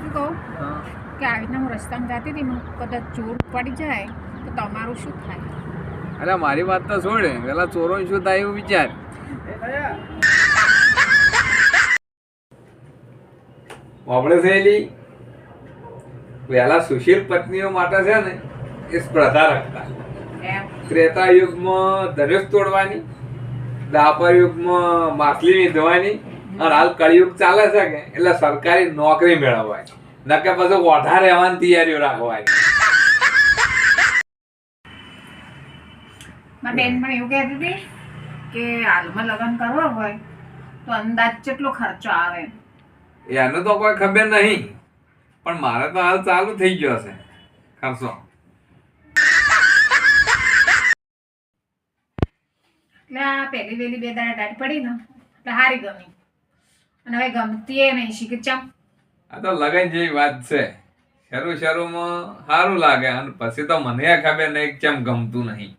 શું કહું? કે આવી રીતના હું રસ્તામાં જતી હતી મને કદાચ ચોર પડી જાય તો તમારું શું થાય? અરે મારી વાત તો છોડે પેલા ચોરો શું થાય એવું વિચાર. આપણે થયેલી. પહેલા સુશીલ પત્નીઓ માટે છે ને એ સ્પર્ધા રાખતા. ત્રેતા યુગમાં ધનુષ તોડવાની દ્વાપર યુગમાં માછલી વિંધવાની અને હાલ કળિયુગ ચાલે છે કે એટલે સરકારી નોકરી મેળવવાય નકે પછી ઓઢા રહેવાની તૈયારીઓ રાખવાની. મારી બેન પણ એવું કહેતી હતી કે હાલમાં લગ્ન કરવા હોય તો અંદાજ કેટલો ખર્ચો આવે? એનું તો કોઈ ખબર નહીં. પણ મારે તો હાલ ચાલુ થઈ ગયો છે ખર્ચો. એટલે આ પહેલી વહેલી બે દાડા દાટ પડી ને એટલે હારી ગમી. અને હવે ગમતી નહીં, શીખી. ચમ. આ તો લગન જેવી વાત છે. શરૂ શરૂમાં સારું લાગે અને પછી તો મને ખબર નહીં કેમ ગમતું નહીં.